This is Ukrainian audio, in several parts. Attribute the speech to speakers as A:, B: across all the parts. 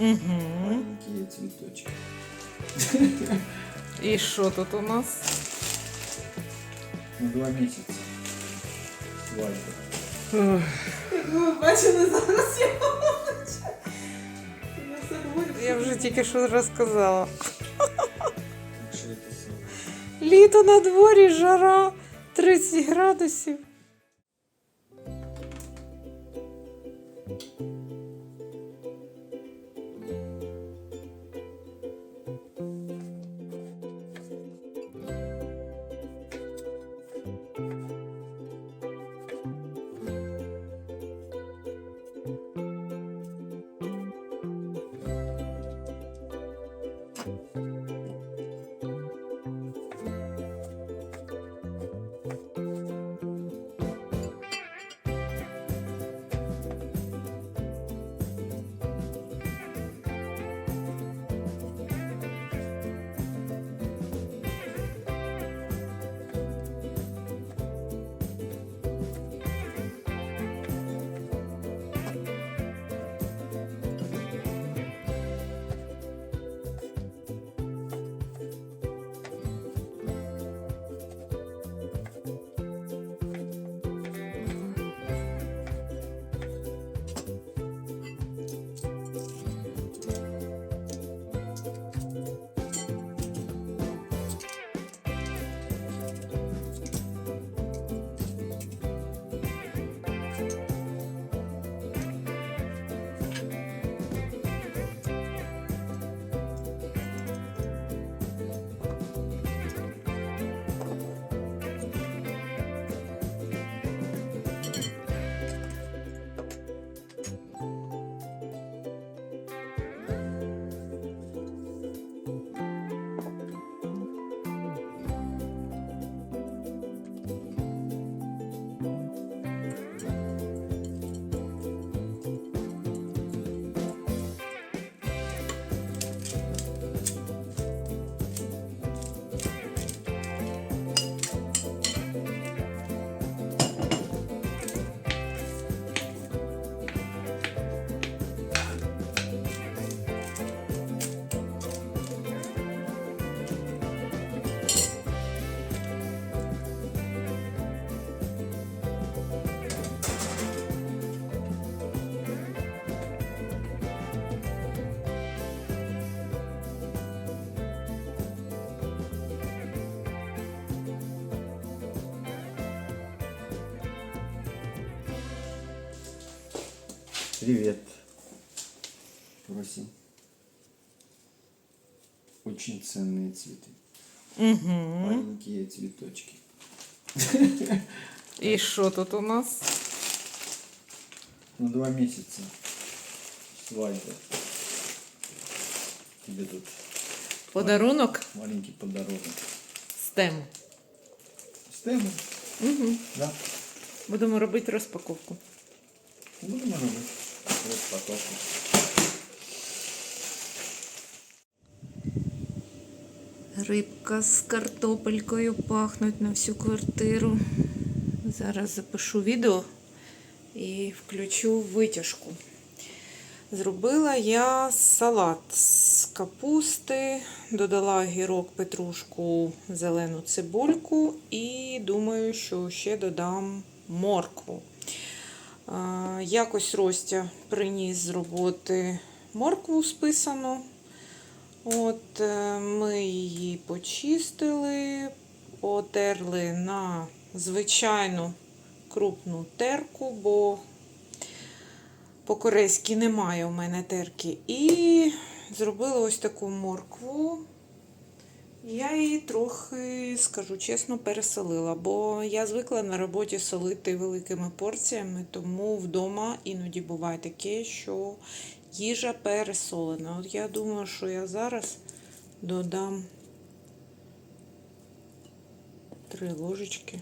A: Угу.
B: Маленькие цветочки.
A: І що тут у нас?
B: На два месяца. Свадьба.
A: Ох,
C: Ви бачили зараз його очі? Я все говорю.
A: Я вже тільки що розказала.
B: Что это за-
A: Літо на дворі, жара 30 градусів.
B: Привет. Просим. Очень ценные цветы.
A: Угу.
B: Маленькие цветочки.
A: І що тут у нас?
B: На два месяца. Свадьба. Тебе тут
A: Подарунок
B: маленький подарок.
A: з тему.
B: Стему?
A: Угу.
B: Да.
A: Будемо робити розпаковку.
B: Будемо робити. Розпаковку.
A: Рибка з картопелькою пахнуть на всю квартиру. Зараз запишу відео і включу витяжку. Зробила я салат з капусти, додала гірок, петрушку, зелену цибульку і думаю, що ще додам моркву. Якось Ростя приніс з роботи моркву списану. От е, ми її почистили, потерли на звичайну крупну терку, бо по-корейськи немає у мене терки. І зробила ось таку моркву. Я її трохи, скажу чесно, пересолила, бо я звикла на роботі солити великими порціями, тому вдома іноді буває таке, що їжа пересолена. От я думаю, що я зараз додам три ложечки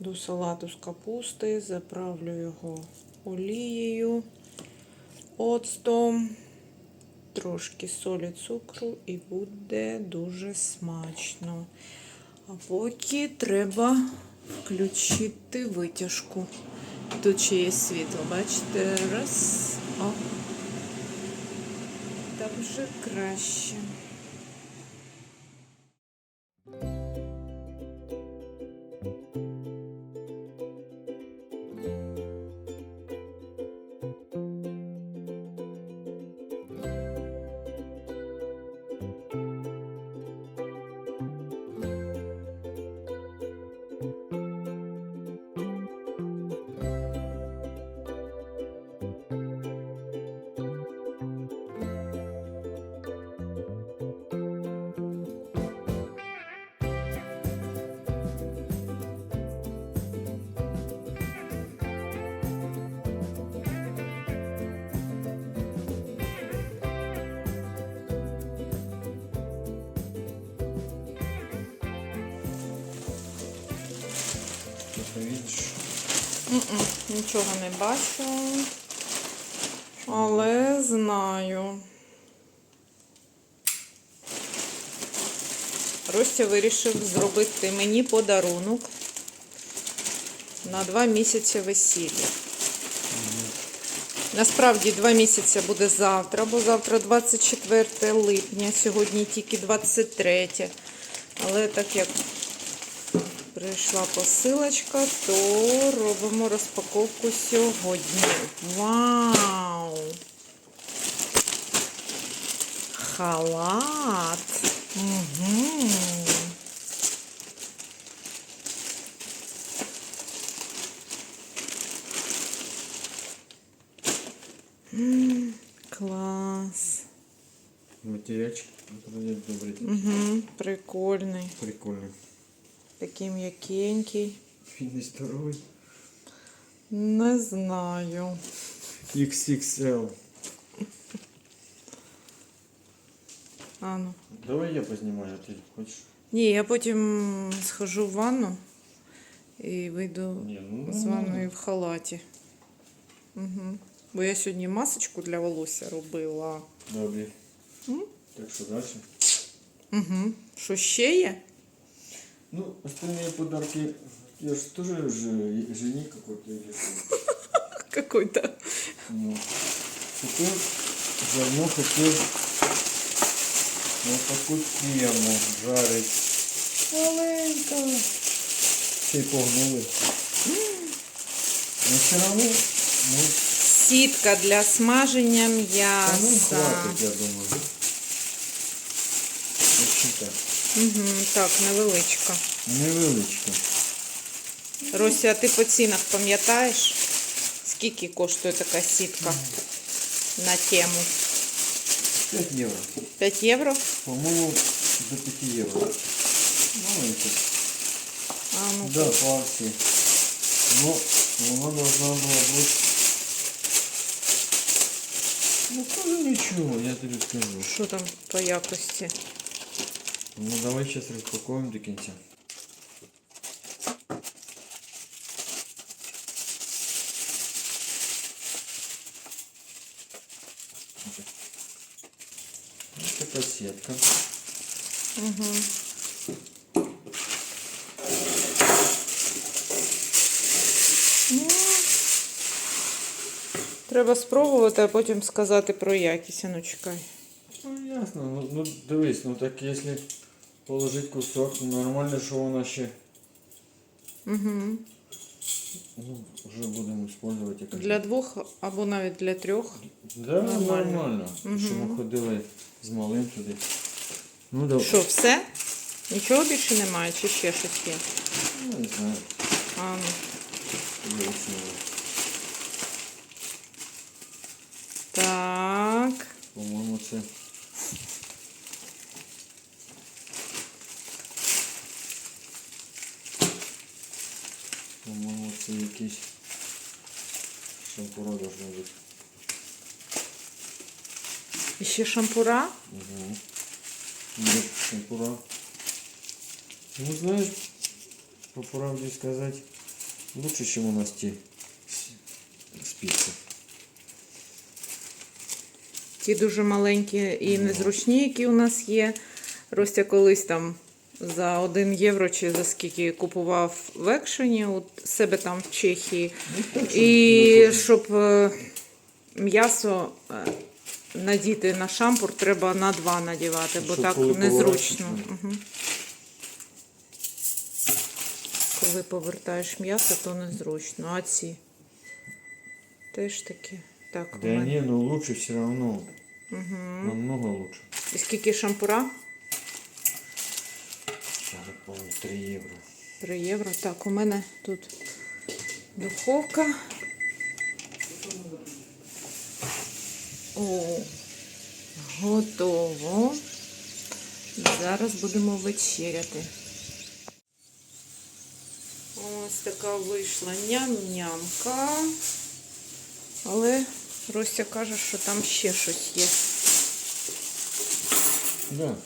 A: до салату з капусти, заправлю його олією, оцтом, трошки солі цукру і буде дуже смачно. А поки треба включити витяжку. Тут ще є світло, бачите? Раз. О. вже краще. Нічого не бачу, але знаю. Ростя вирішив зробити мені подарунок на два місяці весілля. Насправді два місяці буде завтра, бо завтра 24 липня, сьогодні тільки 23. Але так як прийшла посилочка, то робимо розпаковку сьогодні. Вау! Халат. Угу. Клас.
B: Материальчик. Добрый.
A: Угу. Прикольний.
B: Прикольный.
A: Такий м'якенький.
B: Финный здоровый.
A: Не знаю.
B: XXL.
A: А ну.
B: Давай я познимаю, а ты хочешь?
A: Ні, я потім схожу в ванну і вийду
B: Не, ну
A: з ванної в халаті. Угу. Бо я сьогодні масочку для волосся робила.
B: Добре.
A: М?
B: Так что дальше?
A: Угу. Що ще є?
B: Ну, остальные подарки, я же тоже же, жених какой-то или.
A: Какой-то.
B: Ну, теперь давно хотел вот такую тему жарить. Маленько. Ще й погнули. Но все равно, ну,
A: Сітка для смаження
B: та ну
A: м'яса.
B: хватить, я думаю. В общем так,
A: Угу. Так, невеличка.
B: невеличко.
A: Рося, а ти по цінах пам'ятаєш? Скільки коштує така сітка на тему?
B: 5 євро.
A: 5 євро?
B: По-моему, до 5 євро. Маленько.
A: А, ну,
B: Да, по акции. Но она должна была быть... Ну, тоже ничего, я тебе скажу.
A: що там по якості?
B: Ну, давай сейчас распакуем до конца. Вот такая сетка.
A: Треба спробувати, а потім сказати про якість. А ну чекай.
B: Ну, ясно. Ну, ну дивись, ну так если положить кусок, нормально, що вона ще
A: Угу.
B: ну, вже будемо использовать якось.
A: Для двох або навіть для трьох.
B: Да,
A: Нормально.
B: нормально. Що ми ходили з малим туди. Ну, да.
A: Що, все? Нічого більше немає, чи ще щось є?
B: Ну, не знаю.
A: А, ну.
B: Вияснили.
A: Так.
B: По-моєму, це. По-моєму, це якийсь шампура бути.
A: І ще шампура.
B: Угу. Нет, шампура. Ну, знаешь, по правде сказать, лучше, чем у нас те с- спицы.
A: Ті дуже маленькі і незручні, які у нас є. Ростя колись там за 1 євро чи за скільки купував в екшені у себе там в Чехії. І щоб е, м'ясо е, надіти на шампур, треба на два надівати, бо
B: Щоб
A: так незручно. Угу. Коли повертаєш м'ясо, то незручно. А ці теж такі. Так,
B: Да
A: мене.
B: не, ну лучше все равно.
A: Угу.
B: Намного лучше.
A: І скільки шампура?
B: Я не помню, 3 евро.
A: 3 євро. Так, у мене тут духовка. О, готово. Зараз будемо вечеряти. Ось така вийшла ням-нямка. Але Ростя каже, що там ще щось є.
B: Да.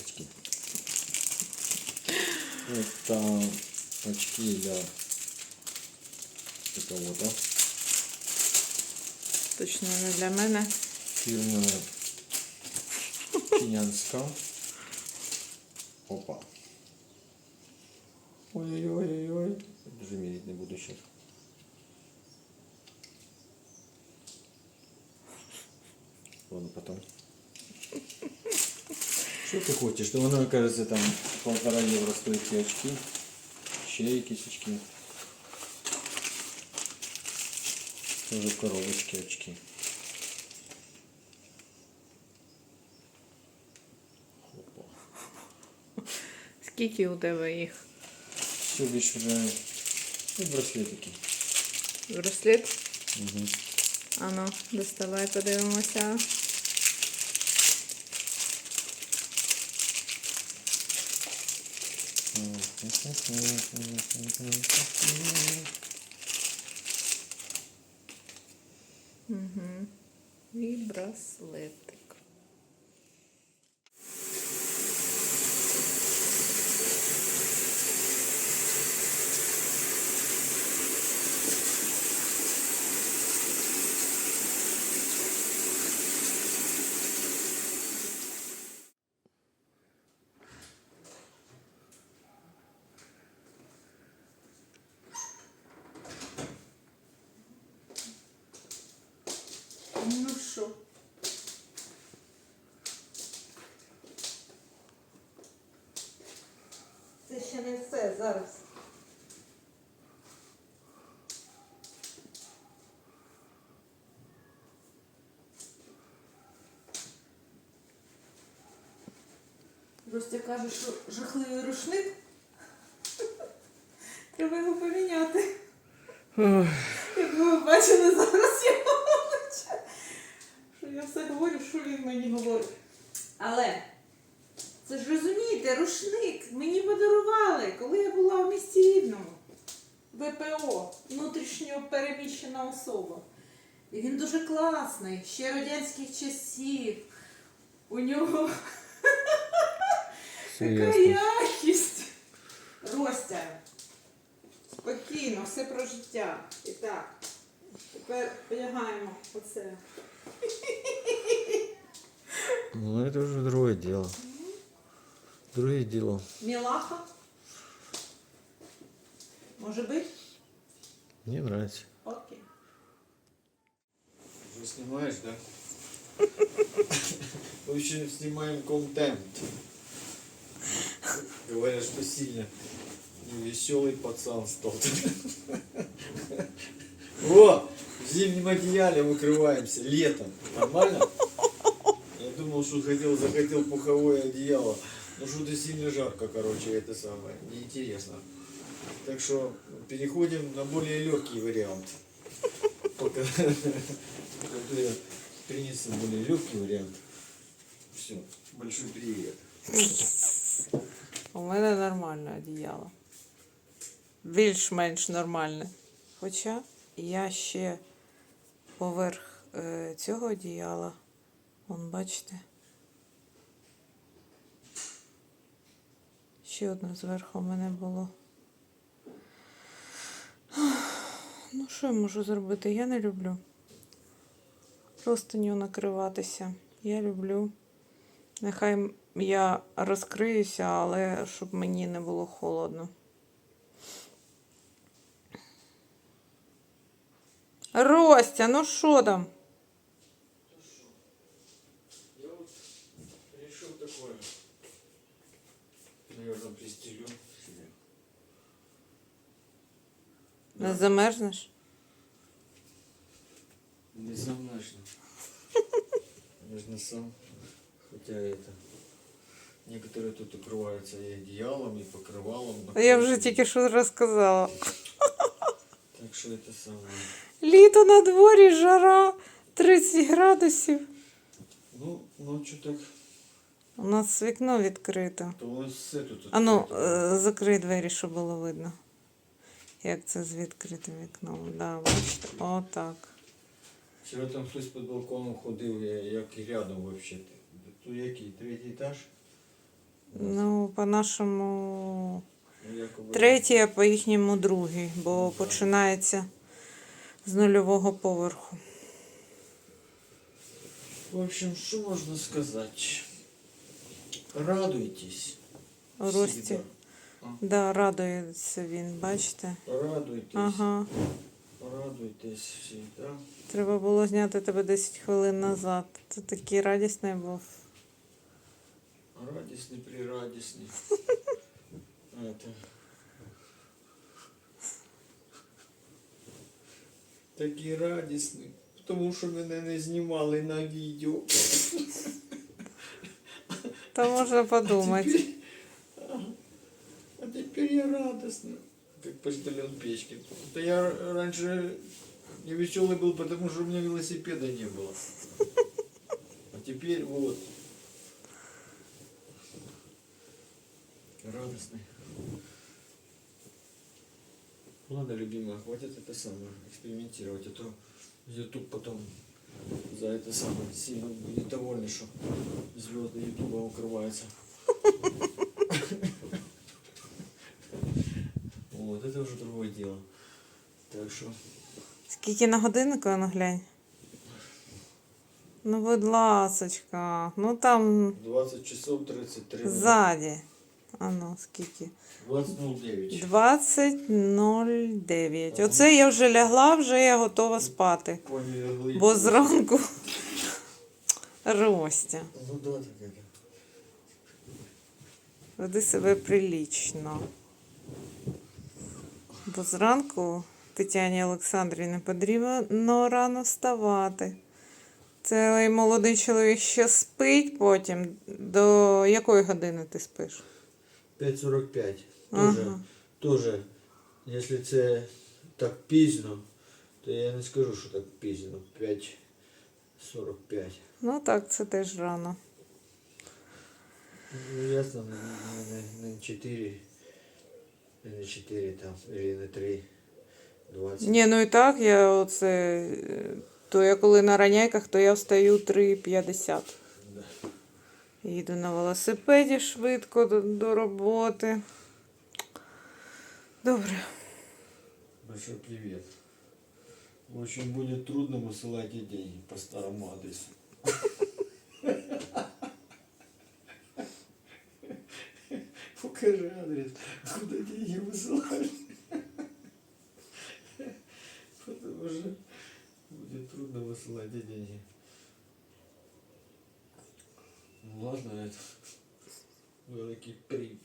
B: Очки. Это очки для кого-то.
A: Точно не для мене.
B: Фирма Кинянска. Опа. Ой-ой-ой-ой. Даже мерить не буду сейчас. Ладно, потом. Что ты хочешь? Ну, воно, кажется, там полтора евро стоит ті очки. Ще якісь очки. Тоже в коробочке очки.
A: Скільки у тебе їх?
B: Все більш вже ну, браслетики.
A: Браслет?
B: Угу.
A: Ану, доставай, подивимося. Угу. І браслетик. Ну що? Це ще не все зараз. Ростя каже, що жахливий рушник. Треба його поміняти. Якби ви бачили зараз його обличчя. Що я все говорю, що він мені говорить. Але це ж розумієте, рушник мені подарували, коли я була в місті Рівному. ВПО, внутрішньо переміщена особа. І він дуже класний, ще радянських часів. У нього така якість. Ростя. Спокійно, все про життя. І так. Тепер одягаємо оце.
B: Ну это уже другое дело. Другое дело.
A: Мілаха. Може бути?
B: Мне нравится.
A: Окей.
B: Уже снимаешь, да? В общем, снимаем контент. Говорят, что сильно веселый пацан стал. О, в зимнем одеяле укрываемся летом. Нормально? Я думал, что хотел, захотел пуховое одеяло. Но что-то сильно жарко, короче, это самое. Неинтересно. Так что переходим на более легкий вариант. Пока я принесу более легкий вариант. Все, большой привет.
A: У мене нормальне одіяло. Більш-менш нормальне. Хоча я ще поверх е, цього одіяла. Вон, бачите. Ще одне зверху у мене було. Ну, що я можу зробити? Я не люблю. Простиню накриватися. Я люблю. Нехай я розкриюся, але щоб мені не було холодно. Ростя, ну що там?
B: Я вот решил такое. Наверное, пристелю себе.
A: Не Да. замерзнеш?
B: Не сам начал. Я же не сам. Хотя это Некоторые тут укрываются и одеялом, и покрывалом.
A: А Я вже
B: накрытым.
A: тільки що розказала.
B: Так что это самое.
A: Літо на дворі, жара 30 градусів.
B: Ну, ночью так.
A: У нас вікно відкрито.
B: То у нас все тут.
A: А ну,
B: открыто.
A: е, закрий двері, щоб було видно. Як це з відкритим вікном. Да, бачите? Отак.
B: Вчора там хтось під балконом ходив, я- як і рядом вообще. Тут який? Третій етаж?
A: Ну, по-нашому
B: Ну,
A: третій, а по їхньому другий, бо починається з нульового поверху.
B: В общем, що можна сказати? Радуйтесь.
A: У Рості. Да, радується він, бачите?
B: Радуйтесь.
A: Ага.
B: Радуйтесь всегда.
A: Треба було зняти тебе 10 хвилин назад. Ти такий радісний був.
B: Радісний, прирадісний. Это. Такий радісний. Тому що мене не знімали на відео.
A: Та можна подумати.
B: Теперь- Ага. А теперь я радостный. Как почтальон Печкин. Да я раньше не веселый был, потому что у меня велосипеда не было. А теперь вот. Радостный. Ладно, любимая, хватит это самое, экспериментировать, а то YouTube потом за это самое сильно будет довольный, что звезды Ютуба укрываются. Вот, это уже другое дело. Так что,
A: Скільки на годиннику, ну глянь. Ну, будь ласочка. Ну там
B: 20 часов 33 минуты.
A: ззаді. А ну, скільки?
B: 20.09.
A: 20.09. Оце я вже лягла, вже я готова спати. Бо зранку Ростя. Веди себе прилічно. Бо зранку Тетяні Олександрівні потрібно рано вставати. Цей молодий чоловік ще спить потім. До якої години ти спиш?
B: 5.45. Тоже,
A: Ага.
B: тоже, якщо це так пізно, то я не скажу, що так пізно. 5.45.
A: Ну так, це теж рано.
B: Ну, ясно, не, не, не, не 4, не 4 там, или не 3, 20.
A: Ні, ну і так, я оце. е, То я коли на раняйках, то я встаю 3.50.
B: Да.
A: Їду на велосипеді швидко до, до роботи. Добре.
B: Большой привет. В общем, будет трудно высылать ей деньги по старому адресу. Покажи адрес, куда деньги высылать. Потому что будет трудно высылать ей деньги. Ладно, это великий привет.